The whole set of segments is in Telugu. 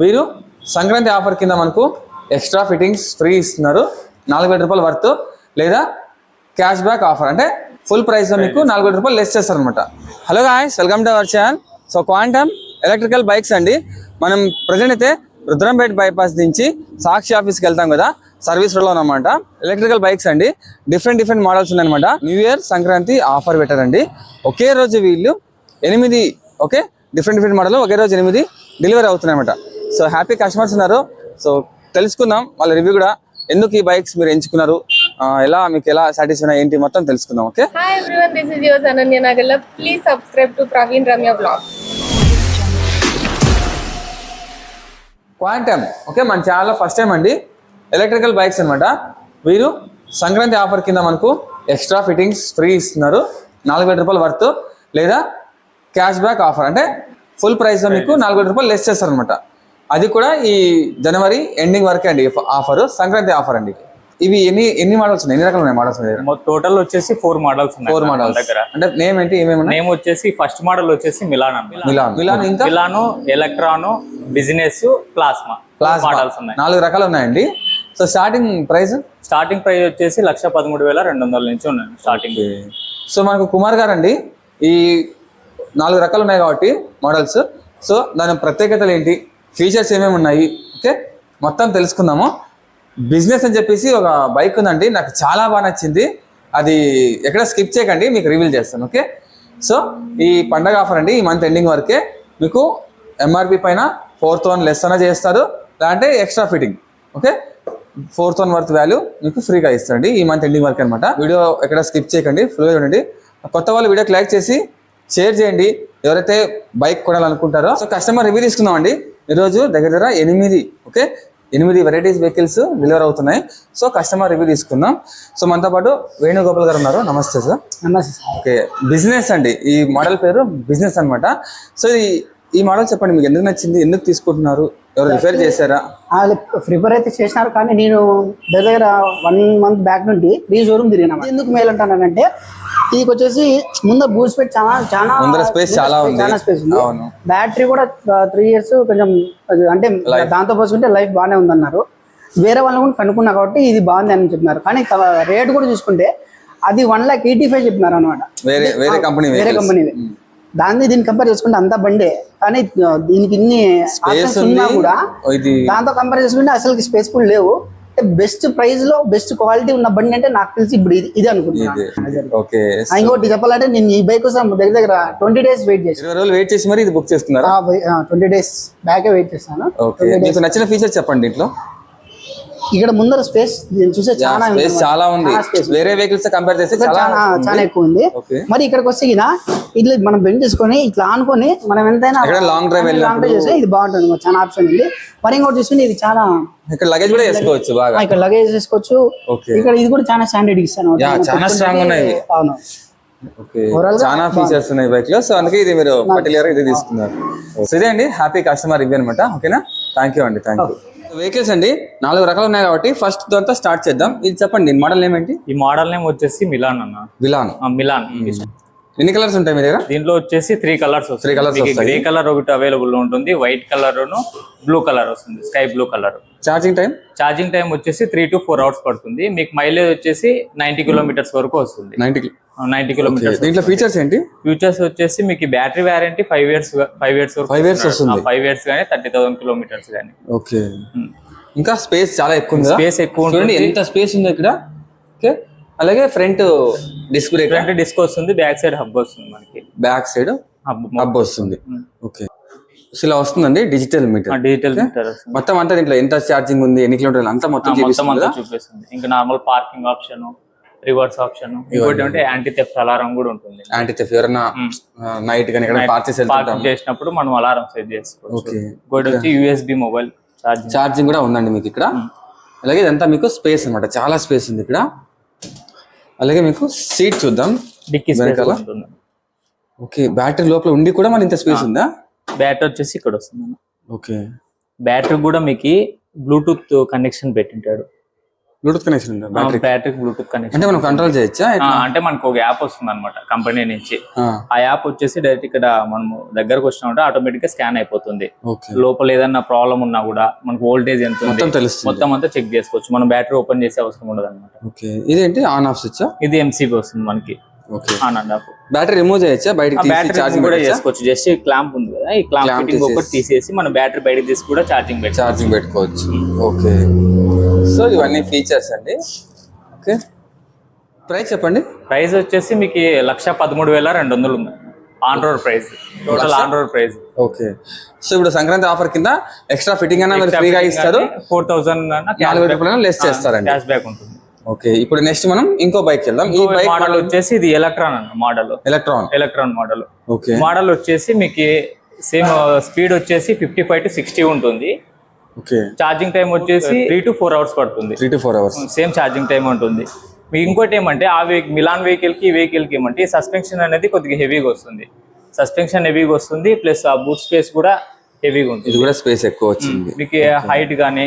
వీరు సంక్రాంతి ఆఫర్ కింద మనకు ఎక్స్ట్రా ఫిట్టింగ్స్ ఫ్రీ ఇస్తున్నారు. నాలుగు వేల రూపాయల వర్త్ లేదా క్యాష్ బ్యాక్ ఆఫర్. అంటే ఫుల్ ప్రైస్లో మీకు నాలుగు వేల రూపాయలు లెస్ చేస్తారు అనమాట hello guys welcome to our channel so Quantum electrical bikes అండి. మనం ప్రజెంట్ అయితే రుద్రంపేట బైపాస్ నుంచి సాక్షి ఆఫీస్కి వెళ్తాం కదా. సర్వీస్ రోడ్లో అనమాట ఎలక్ట్రికల్ బైక్స్ అండి. డిఫరెంట్ డిఫరెంట్ మోడల్స్ ఉన్నాయన్నమాట. న్యూ ఇయర్ సంక్రాంతి ఆఫర్ పెట్టారండి. ఒకే రోజు వీళ్ళు ఎనిమిది ఓకే డిఫరెంట్ డిఫరెంట్ మోడల్ ఒకే రోజు ఎనిమిది డెలివరీ అవుతున్నాయి అనమాట సో హ్యాపీ కస్టమర్స్ ఉన్నారు. సో తెలుసుకుందాం వాళ్ళ రివ్యూ కూడా. ఎందుకు ఈ బైక్స్ మీరు ఎంచుకున్నారు? ఎలా మీకు ఎలా సాటిస్ఫై ఏంటి మొత్తం తెలుసుకుందాం okay Hi everyone, this is yours Ananya Nagala. Please subscribe to Praveen Ramya Vlogs. Quantum okay మన ఛానల్లో ఫస్ట్ టైం అండి. ఎలక్ట్రికల్ బైక్స్ అన్నమాట. వీరు సంక్రాంతి ఆఫర్ కింద మనకు ఎక్స్ట్రా ఫిట్టింగ్స్ ఫ్రీ ఇస్తున్నారు. నాలుగు వేల రూపాయల వర్త్ లేదా క్యాష్ బ్యాక్ ఆఫర్ అంటే ఫుల్ ప్రైస్లో మీకు నాలుగు వేల రూపాయలు లెస్ చేస్తారనమాట అది కూడా ఈ జనవరి ఎండింగ్ వరకే అండి ఆఫర్ సంక్రాంతి ఆఫర్ అండి. ఇవి ఎన్ని ఎన్ని మోడల్స్ ఉన్నాయి? ఎన్ని రకాలు ఉన్నాయి మోడల్స్ టోటల్ వచ్చేసి ఫోర్ మోడల్స్ ఉన్నాయి ఫోర్ మోడల్స్ దగ్గర. అంటే నేమ్ ఏంటి ఏమేమి నేమ్ వచ్చేసి ఫస్ట్ మోడల్ వచ్చేసి మిలాన్. మిలాన్ మిలాన్ ఇంకా? Milan Electron Business Plasma Plasma models ఉన్నాయి. నాలుగు రకాలు ఉన్నాయండి. So starting price starting price వచ్చేసి లక్ష పదమూడు వేల రెండు వందల నుంచి ఉన్నాయి స్టార్టింగ్ సో మనకు కుమార్ గారు అండి ఈ నాలుగు రకాలు ఉన్నాయి కాబట్టి మోడల్స్ సో దాని ప్రత్యేకతలు ఏంటి? ఫీచర్స్ ఏమేమి ఉన్నాయి? ఓకే? మొత్తం తెలుసుకుందాము. బిజినెస్ అని చెప్పేసి ఒక బైక్ ఉందండి. నాకు చాలా బాగా నచ్చింది. అది ఎక్కడ స్కిప్ చేయకండి. మీకు రివీల్ చేస్తాను. ఓకే? సో ఈ పండగ ఆఫర్ అండి. ఈ మంత్ ఎండింగ్ వరకే మీకు ఎంఆర్పి పైన ఫోర్త్ థౌసండ్ లెస్ అన్న చేస్తారు. లేదంటే extra fitting okay? Fourth thousand worth value మీకు ఫ్రీగా ఇస్తారండి. ఈ మంత్ ఎండింగ్ వరకు అనమాట వీడియో ఎక్కడ స్కిప్ చేయకండి. ఫుల్గా చూడండి. కొత్త వాళ్ళు వీడియోకి లైక్ చేసి షేర్ చేయండి. ఎవరైతే బైక్ కొనాలనుకుంటారో. సో కస్టమర్ రివ్యూ తీసుకుందామండి. ఈరోజు దగ్గర దగ్గర ఎనిమిది ఓకే? ఎనిమిది వెరైటీస్ వెహికల్స్ డెలివర్ అవుతున్నాయి. సో కస్టమర్ రివ్యూ తీసుకుందాం. సో మనతో పాటు వేణుగోపాల్ గారు ఉన్నారు. నమస్తే సార్ నమస్తే సార్ ఓకే. బిజినెస్ అండి. ఈ మోడల్ పేరు బిజినెస్ అన్నమాట. సో ఈ ఈ మోడల్ చెప్పండి. మీకు ఎందుకు నచ్చింది? ఎందుకు తీసుకుంటున్నారు? ఎవరు రిఫేర్ చేశారా? ప్రిపేర్ అయితే చేసినారు. కానీ నేను దగ్గర దగ్గర వన్ మంత్ బ్యాక్ నుండి త్రీ షోరూమ్ తిరిగినా ఎందుకు మేలు అంటానంటే దీనికి వచ్చేసి ముందు బూస్ట్ పెట్టి చాలా చాలా ముందర space చాలా ఉంది. చాలా స్పేస్ ఉంది. అవును. బ్యాటరీ కూడా త్రీ ఇయర్స్ కొంచెం అంటే దాంతో పోల్చుకుంటే లైఫ్ బాగానే ఉందన్నారు. వేరే వాళ్ళని కూడా కనుక్కున్నా కాబట్టి ఇది బాగుంది అని చెప్పినారు. కానీ రేట్ కూడా చూసుకుంటే అది వన్ లాక్ ఎయిటీ ఫైవ్ చెప్పినారు అనమాట వేరే వేరే కంపెనీ వేరే కంపెనీ దాన్ని దీన్ని కంపేర్ చేసుకుంటే అంతా బండే. కానీ దీనికి ఇన్ని ఆప్షన్స్ ఉన్నా. కూడా ఇది దాంతో కంపేర్ చేసుకుంటే అసలు స్పేస్ కూడా లేవు. అంటే బెస్ట్ ప్రైస్లో బెస్ట్ క్వాలిటీ ఉన్న బండి అంటే నాకు తెలిసి ఇప్పుడు ఇది ఇది అనుకుంటున్నాను ఓకే ఇంకోటి చెప్పాలంటే నేను ఈ బైక్ కోసం దగ్గర దగ్గర ట్వంటీ డేస్ వెయిట్ రోజులు వెయిట్ చేసి మరి ఇది బుక్ చేసుకున్నారా? ట్వంటీ డేస్ బ్యాకే వెయిట్ ఓకే. మీకు నచ్చిన ఫీచర్ చెప్పండి ఇంట్లో. ఇక్కడ ముందర స్పేస్ నేను చూసే చాలా స్పేస్. చాలా ఉంది. వేరే వెహికల్స్ కంపేర్ చేస్తే చాలా చాలా ఎక్కువ ఉంది. మరి ఇక్కడికి వస్తే ఇక ఇట్లా మనం బెండ్ చేసుకొని ఇట్లా ఆనుకొని మనం ఎంతైనా long drive లాంగ్ డ్రైవ్ చేస్తే ఇది బాగుంటుంది. చాలా ఆప్షన్ ఉంది. మరి ఇంకోటి చూసుకుంటే ఇది చాలా ఇక్కడ లగేజ్ కూడా వేసుకోవచ్చు బాగా. ఇక్కడ లగేజ్ చేసుకోవచ్చు ఓకే ఇక్కడ ఇది కూడా చాలా స్టాండర్డ్ ఇస్తాను చాలా strong ఉన్నాయి. అవును. చాలా ఫీచర్స్ ఉన్నాయి బైక్లో. సో అందుకే ఇది మీరు పర్టికులర్ ఇది తీసుకున్నారు. సో ఇదే అండి హ్యాపీ కస్టమర్ రివ్యూ అనమాట ఓకేనా థ్యాంక్ యూ అండి. థ్యాంక్ యూ వెహికల్స్ అండి. నాలుగు రకాలు ఉన్నాయి కాబట్టి ఫస్ట్ దాంతో స్టార్ట్ చేద్దాం. ఇది చెప్పండి మోడల్ ఏమేంటి ఈ మోడల్ నేమ్ వచ్చేసి మిలాన్ అన్న. విలాన్ ఆ, మిలాన్ ఎన్ని కలర్స్ ఉంటాయి మీ దగ్గర? దీంట్లో వచ్చేసి త్రీ కలర్స్ వస్తాయి. వస్తాయి. గ్రే కలర్ ఒకటి అవైలబుల్ ఉంటుంది వైట్ కలర్ బ్లూ కలర్ వస్తుంది sky blue colour charging time charging time వచ్చేసి త్రీ టు ఫోర్ అవర్స్ పడుతుంది. మీకు మైలేజ్ వచ్చేసి నైన్టీ కిలోమీటర్స్ వరకు వస్తుంది. నైన్టీ నైన్టీ కిలోమీటర్స్ దీంట్లో ఫీచర్స్ ఏంటి? ఫ్యూచర్స్ వచ్చేసి మీకు battery warranty five years five years Five years వస్తుంది. ఫైవ్ ఇయర్స్ కానీ థర్టీ థౌసండ్ కిలోమీటర్స్ కానీ ఓకే ఇంకా స్పేస్ చాలా ఎక్కువ ఉంది స్పేస్ ఎక్కువ ఉంటుంది. ఎంత స్పేస్ ఉందో ఇక్కడ. ఓకే అలాగే front disc brake front disc వస్తుంది బ్యాక్ సైడ్ హబ్ వస్తుంది మనకి. బ్యాక్ సైడ్ హబ్ హబ్ వస్తుంది. ఓకే సో ఇలా వస్తుందండి డిజిటల్ మీటర్ డిజిటల్ మీటర్ మొత్తం అంతా దీంట్లో ఎంత ఛార్జింగ్ ఉంది ఎన్ని కిలోమీటర్లు అంతా మొత్తం అంతా? చూపిస్తుంది? ఇంకా normal parking option reverse option. ఇంకోటి అంటే యాంటీ థెఫ్ట్ అలారం కూడా ఉంటుంది. యాంటీ థెఫ్ ఎవరైనా నైట్ కానీ ఎక్కడ పార్క్ చేసి చేసినప్పుడు మనం అలారం సెట్ చేసుకోవచ్చు. ఓకే ఇంకోటి వచ్చి యూఎస్బి మొబైల్ ఛార్జింగ్ ఛార్జింగ్ కూడా ఉందండి మీకు ఇక్కడ. అలాగే ఇదంతా మీకు స్పేస్ అన్నమాట. చాలా స్పేస్ ఉంది ఇక్కడ. అలాగే మీకు సీట్ చూద్దాం. డిక్కీ వెనకాల? ఓకే బ్యాటరీ లోపల ఉండి కూడా మన ఇంత స్పేస్ ఉందా? బ్యాటరీ వచ్చేసి ఇక్కడ వస్తుంది. ఓకే బ్యాటరీ కూడా మీకు బ్లూటూత్ కనెక్షన్ పెట్టింటాడు. బ్లూటూత్ కనెక్షన్ ఉందా? బ్యాటరీ బ్యాటరీ బ్లూటూత్ కనెక్షన్ అంటే మనం కంట్రోల్ చేయొచ్చా? అంటే మనకు ఒక యాప్ వస్తుంది అనమాట కంపెనీ నుంచి. ఆ, యాప్ వచ్చేసి డైరెక్ట్ ఇక్కడ మనము దగ్గరకు వచ్చినామంటే ఆటోమేటిక్గా స్కాన్ అయిపోతుంది. లోపల ఏదన్నా ప్రాబ్లం ఉన్నా కూడా మనకు వోల్టేజ్ ఎంత ఉంది మొత్తం తెలుస్తుంది. మొత్తం అంతా చెక్ చేసుకోవచ్చు. మనం బ్యాటరీ ఓపెన్ చేసే అవసరం ఉండదు అనమాట ఇదేంటి? ఆన్ ఆఫ్ స్విచ్ ఇది ఎంసీబీ వస్తుంది మనకి. On and off battery remove చేయొచ్చా? బయటికి బ్యాటరీ ఛార్జింగ్ కూడా చేసుకోవచ్చు. జస్ట్ క్లాంప్ ఉంది కదా ఈ క్లాంప్ ఫిట్టింగ్ ఒకటి తీసేసి మన బ్యాటరీ బయటకు తీసి కూడా ఛార్జింగ్ పెట్టి ఛార్జింగ్ పెట్టుకోవచ్చు. ఓకే సో ఇవన్నీ ఫీచర్స్ అండి. ఓకే ప్రైస్ చెప్పండి. ప్రైస్ వచ్చేసి మీకు లక్ష పదమూడు వేల రెండు వందలు ఉంది on road price total on road price okay so ఇప్పుడు సంక్రాంతి ఆఫర్ కింద ఎక్స్ట్రా ఫిట్టింగ్ అన్న మీరు ఫ్రీగా ఇస్తారు. ఫోర్ థౌసండ్ నాలుగు రూపాయలు లెస్ చేస్తారండి. క్యాష్ బ్యాక్ ఉంటుంది. ఓకే ఇప్పుడు నెక్స్ట్ మనం ఇంకో బైక్ వెళ్దాం. ఈ బైక్ మోడల్ వచ్చేసి ఇది ఎలక్ట్రాన్ అన్న model Electron Electron model okay. Model వచ్చేసి మీకు సేమ్ స్పీడ్ వచ్చేసి ఫిఫ్టీ ఫైవ్ టు సిక్స్టీ ఉంటుంది. ఓకే. ఛార్జింగ్ టైం వచ్చేసి త్రీ టు ఫోర్ అవర్స్ పడుతుంది. Three to four hours same charging time ఉంటుంది. మీకు ఇంకోటి ఏమంటే ఆ వెహికల్ మిలాన్ వెహికల్కి వెహికల్కి ఏమంటే సస్పెన్షన్ అనేది కొద్దిగా హెవీగా వస్తుంది. సస్పెన్షన్ హెవీగా వస్తుంది ప్లస్ ఆ బూట్ స్పేస్ కూడా హెవీగా ఉంటుంది. ఇది కూడా స్పేస్ ఎక్కువ వచ్చింది. మీకు హైట్ కానీ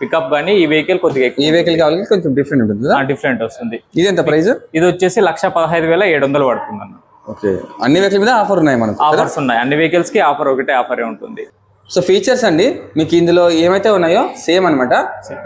పికప్ కానీ ఈ వెహికల్ కొద్దిగా ఈ వెహికల్ కావాలి కొంచెం డిఫరెంట్ ఉంటుంది డిఫరెంట్ వస్తుంది. ఇది ఎంత ప్రైస్ ఇది వచ్చేసి లక్ష పదహైదు వేల ఏడు వందలు పడుతుంది అన్న ఓకే అన్ని వెహికల్ మీద ఆఫర్ ఉన్నాయి మనకు ఆఫర్స్ ఉన్నాయి. అన్ని వెహికల్స్కి ఆఫర్ ఒకటే ఆఫరే ఉంటుంది. సో ఫీచర్స్ అండి. మీకు ఇందులో ఏమైతే ఉన్నాయో సేమ్ అన్నమాట.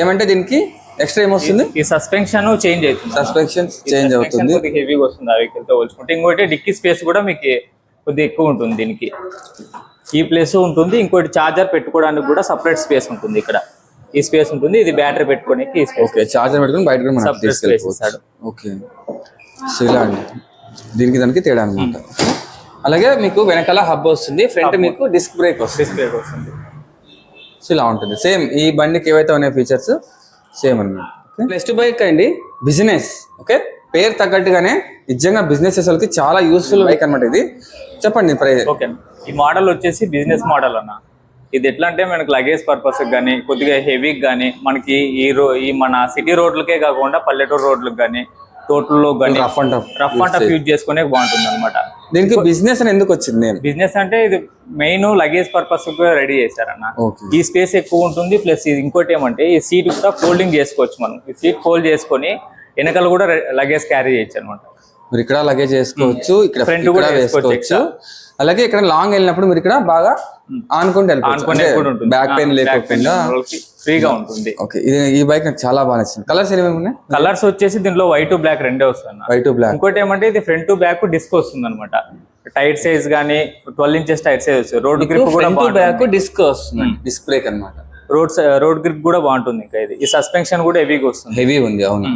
ఏమంటే దీనికి ఎక్స్ట్రా ఏమొస్తుంది ఈ సస్పెన్షన్ చేంజ్ అవుతుంది. సస్పెన్షన్స్ చేంజ్ అవుతుంది. హెవీగా వస్తుంది ఆ వెహికల్తో పోల్చుకుంటే. ఇంకోటి డిక్కీ స్పేస్ కూడా మీకు కొద్దిగా ఎక్కువ ఉంటుంది దీనికి. ఈ ప్లేస్ ఉంటుంది. ఇంకోటి చార్జర్ పెట్టుకోవడానికి కూడా సపరేట్ స్పేస్ ఉంటుంది ఇక్కడ. ఈ స్పేస్ ఉంటుంది. ఇది బ్యాటరీ ఈ స్పేస్ ఓకే చార్జర్ పెట్టుకుని బయట కూడా ఇస్తాడు. ఓకే. సో ఇలా అండి. దీనికి దానికి తేడా అనమాట అలాగే మీకు వెనకాల హబ్ వస్తుంది. ఫ్రంట్ మీకు డిస్క్ బ్రేక్ వస్తుంది. డిస్ప్లే వస్తుంది. సో ఇలా ఉంటుంది. సేమ్ ఈ బండికి ఏవైతే ఉన్నాయి ఫీచర్స్ సేమ్ అనమాట నెక్స్ట్ బైక్ అండి. బిజినెస్ ఓకే పేరు తగ్గట్టుగానే నిజంగా బిజినెస్ వాళ్ళకి చాలా యూస్ఫుల్ బైక్ అన్నమాట ఇది. చెప్పండి ప్రైస్ ఓకే. ఈ మోడల్ వచ్చేసి బిజినెస్ మోడల్ అన్న. ఇది ఎట్లా అంటే మనకి లగేజ్ పర్పస్ కానీ కొద్దిగా హెవీకి కానీ మనకి ఈ రో ఈ మన సిటీ రోడ్లకే కాకుండా పల్లెటూరు రోడ్లకు కానీ తోటల్లో కానీ rough and rough and tough use చేసుకునే బాగుంటుంది అనమాట దీనికి బిజినెస్ అని ఎందుకు వచ్చింది నేను? బిజినెస్ అంటే ఇది మెయిన్ లగేజ్ పర్పస్ రెడీ చేశారన్న. ఈ స్పేస్ ఎక్కువ ఉంటుంది ప్లస్ ఇది ఇంకోటి ఏమంటే ఈ సీట్ కూడా ఫోల్డింగ్ చేసుకోవచ్చు మనం. ఈ సీట్ ఫోల్డ్ చేసుకొని వెనకాల కూడా లగేజ్ క్యారీ చేయొచ్చు అనమాట మీరు ఇక్కడ లగేజ్ వేసుకోవచ్చు ఇక్కడ ఇక్కడ కూడా వేసుకోవచ్చు. అలాగే ఇక్కడ లాంగ్ వెళ్ళినప్పుడు మీరు ఇక్కడ బాగా ఆనుకుంటూ వెళ్ళిపోవచ్చు. బ్యాక్ పెయిన్ లేకుండా ఫ్రీగా ఉంటుంది. ఓకే ఇది ఈ బైక్ నాకు చాలా బాగా నచ్చింది. కలర్స్ ఏమేమి ఉన్నాయి? కలర్స్ వచ్చేసి దీనిలో వైట్ బ్లాక్ రెండే వస్తుంది వైట్ బ్లాక్ ఇంకోటి ఏమంటే ఇది ఫ్రంట్ బ్యాక్ డిస్క్ వస్తుంది అనమాట టైర్ సైజ్ కానీ ట్వెల్వ్ ఇంచెస్ టైర్ సైజ్ వస్తుంది రోడ్ గ్రిప్ కూడా బ్యాక్ డిస్క్ వస్తుంది. డిస్క్ బ్రేక్ అన్నమాట. రోడ్ రోడ్ గ్రిప్ కూడా బాగుంటుంది ఇంకా ఇది. ఈ సస్పెన్షన్ కూడా హెవీగా వస్తుంది. హెవీ ఉంది అవును.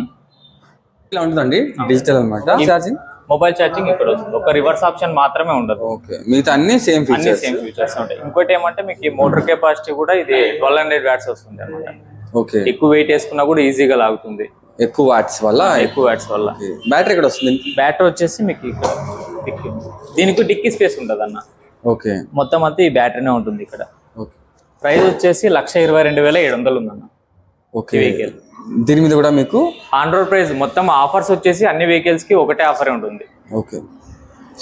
ఇలా ఉంటుందండి డిజిటల్ అన్నమాట. ఛార్జింగ్ మొబైల్ ఛార్జింగ్ ఇక్కడ వస్తుంది. ఒక రివర్స్ ఆప్షన్ మాత్రమే ఉండదు. ఓకే. మిగతా అన్ని సేమ్ అన్ని ఫీచర్స్ సేమ్ ఫీచర్స్ ఉంటాయి. ఇంకోటి ఏమంటే మీకు ఈ మోటార్ కెపాసిటీ కూడా ఇది ట్వెల్వ్ హండ్రెడ్ వ్యాట్స్ వస్తుంది అనమాట ఓకే. ఎక్కువ వెయిట్ వేసుకున్నా కూడా ఈజీగా లాగుతుంది. ఎక్కువ వాట్స్ వల్ల? ఎక్కువ వ్యాట్స్ వల్ల. బ్యాటరీ ఎక్కడ వస్తుంది? బ్యాటరీ వచ్చేసి మీకు ఇక్కడ డిక్కీ దీనికి డిక్కీ స్పేస్ ఉంటుంది అన్న ఓకే. మొత్తం అంతా ఈ బ్యాటరీనే ఉంటుంది ఇక్కడ. ఓకే. ప్రైస్ వచ్చేసి లక్ష ఇరవై రెండు వేల ఏడు వందలు ఉందన్న. ఓకే. వెహికల్ దీని మీద కూడా మీకు ఆన్ రోడ్ ప్రైస్ మొత్తం ఆఫర్స్ వచ్చేసి అన్ని వెహికల్స్కి ఒకటే ఆఫర్ ఉంటుంది. ఓకే.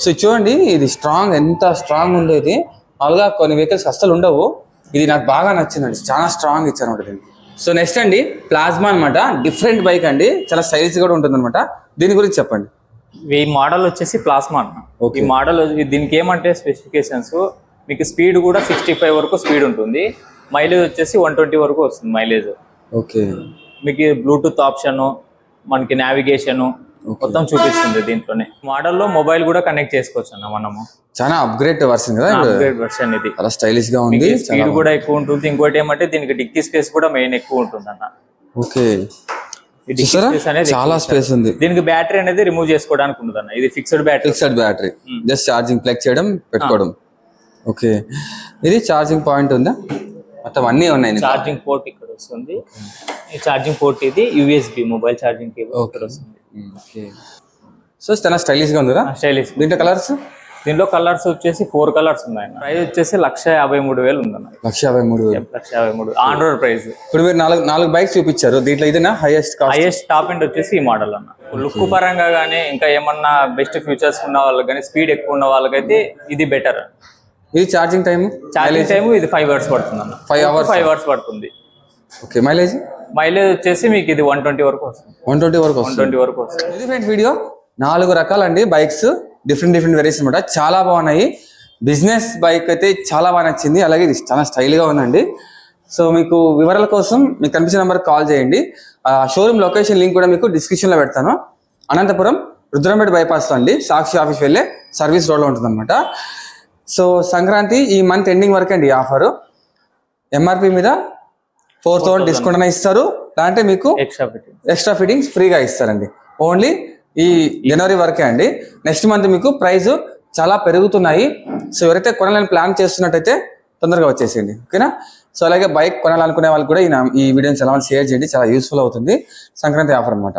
సో చూడండి ఇది స్ట్రాంగ్ ఎంత స్ట్రాంగ్ ఉందో ఇది మామూలుగా కొన్ని వెహికల్స్ అస్సలు ఉండవు. ఇది నాకు బాగా నచ్చిందండి. చాలా స్ట్రాంగ్ ఇచ్చారు అనమాట దీనికి. సో నెక్స్ట్ అండి ప్లాస్మా అన్నమాట. డిఫరెంట్ బైక్ అండి. చాలా స్టైలిష్ కూడా ఉంటుంది అనమాట దీని గురించి చెప్పండి. ఈ మోడల్ వచ్చేసి ప్లాస్మా అన్న. ఈ మోడల్ దీనికి ఏమంటే స్పెసిఫికేషన్స్ మీకు స్పీడ్ కూడా సిక్స్టీ ఫైవ్ వరకు స్పీడ్ ఉంటుంది. మైలేజ్ వచ్చేసి వన్ ట్వంటీ వరకు వస్తుంది మైలేజ్ ఓకే. మీకు బ్లూటూత్ ఆప్షన్ మనకి నావిగేషన్ మొత్తం చూపిస్తుంది దీంట్లోనే. మోడల్లో మొబైల్ కూడా కనెక్ట్ చేసుకోవచ్చు అన్న మనము. చాలా అప్గ్రేడ్ వర్షన్ కదా అప్గ్రేడ్ వర్షన్ ఇది. చాలా స్టైలిష్గా ఉంది స్పీడ్ కూడా ఎక్కువ ఉంటుంది. ఇంకోటి ఏమంటే దీనికి డిక్కీ స్పేస్ కూడా మెయిన్ ఎక్కువ ఉంటుంది అన్న. ఓకే చాలా స్పేస్ ఉంది. దీనికి బ్యాటరీ అనేది రిమూవ్ చేసుకోవడానికి ఉండదు అన్న. ఇది fixed battery fixed battery just charging plug చేయడం పెట్టుకోవడం. ఓకే ఇది ఛార్జింగ్ పాయింట్ ఉందా? మొత్తం అన్నీ ఉన్నాయి. ఛార్జింగ్ పోర్ట్ ఇక్కడ. వస్తుంది. ఈ ఛార్జింగ్ పోర్ట్ ఇది యూఎస్బి మొబైల్ ఛార్జింగ్ కేబుల్ ఇక్కడ వస్తుంది. ఓకే సో చాలా స్టైలిష్గా ఉందిరా? స్టైలిష్ దీంట్లో కలర్స్ దీనిలో కలర్స్ వచ్చేసి ఫోర్ కలర్స్ ఉన్నాయి. ప్రైస్ వచ్చేసి లక్ష యాభై మూడు వేలు ఉందన్న లక్ష యాభై మూడు లక్ష యాభై మూడు. ఆన్ రోడ్ ప్రైస్ ఇప్పుడు మీరు నాలుగు నాలుగు బైక్స్ చూపించారు. దీంట్లో ఇదేనా? హైయెస్ట్ హైయెస్ట్ టాప్ ఎండ్ వచ్చేసి ఈ మోడల్ అన్న. లుక్ పరంగా కానీ ఇంకా ఏమన్నా బెస్ట్ ఫీచర్స్ ఉన్న వాళ్ళకి కానీ స్పీడ్ ఎక్కువ ఉన్న వాళ్ళకైతే ఇది బెటర్ ఇది ఛార్జింగ్ టైం ఛార్జింగ్ టైం ఇది ఫైవ్ అవర్స్ పడుతుంది అన్న Five hours? ఫైవ్ అవర్స్ పడుతుంది. Okay mileage? మైలేజ్ వచ్చేసి మీకు ఇది వన్ ట్వంటీ వరకు వస్తుంది. వన్ ట్వంటీ వరకు వన్ వస్తుంది ట్వంటీ వరకు వస్తుంది. ఇది ఫ్రెండ్స్ వీడియో. నాలుగు రకాలండి బైక్స్. డిఫరెంట్ డిఫరెంట్ వెరైటీస్ అనమాట చాలా బాగున్నాయి. బిజినెస్ బైక్ అయితే చాలా బాగా నచ్చింది. అలాగే ఇది చాలా స్టైల్గా ఉందండి. సో మీకు వివరాల కోసం మీకు కనిపించిన నెంబర్ కాల్ చేయండి. ఆ షోరూమ్ లొకేషన్ లింక్ కూడా మీకు డిస్క్రిప్షన్లో పెడతాను. అనంతపురం రుద్రంపేట బైపాస్లో అండి. సాక్షి ఆఫీస్ వెళ్ళే సర్వీస్ రోడ్లో ఉంటుందన్నమాట. సో సంక్రాంతి ఈ మంత్ ఎండింగ్ వరకు అండి ఆఫర్. ఎంఆర్పి మీద ఫోర్ థౌసండ్ డిస్కౌంట్ అయినా ఇస్తారు. దాంట్లో మీకు ఎక్స్ట్రా ఫిట్టింగ్ ఎక్స్ట్రా ఫిట్టింగ్స్ ఫ్రీగా ఇస్తారండి. ఓన్లీ ఈ జనవరి వరకే అండి. నెక్స్ట్ మంత్ మీకు ప్రైస్ చాలా పెరుగుతున్నాయి. సో ఎవరైతే కొనాలని ప్లాన్ చేస్తున్నట్టయితే తొందరగా వచ్చేసేయండి. ఓకేనా? సో అలాగే బైక్ కొనాలనుకునే వాళ్ళకి కూడా ఈ వీడియోని చాలా షేర్ చేయండి. చాలా యూస్ఫుల్ అవుతుంది. సంక్రాంతి ఆఫర్ అన్నమాట.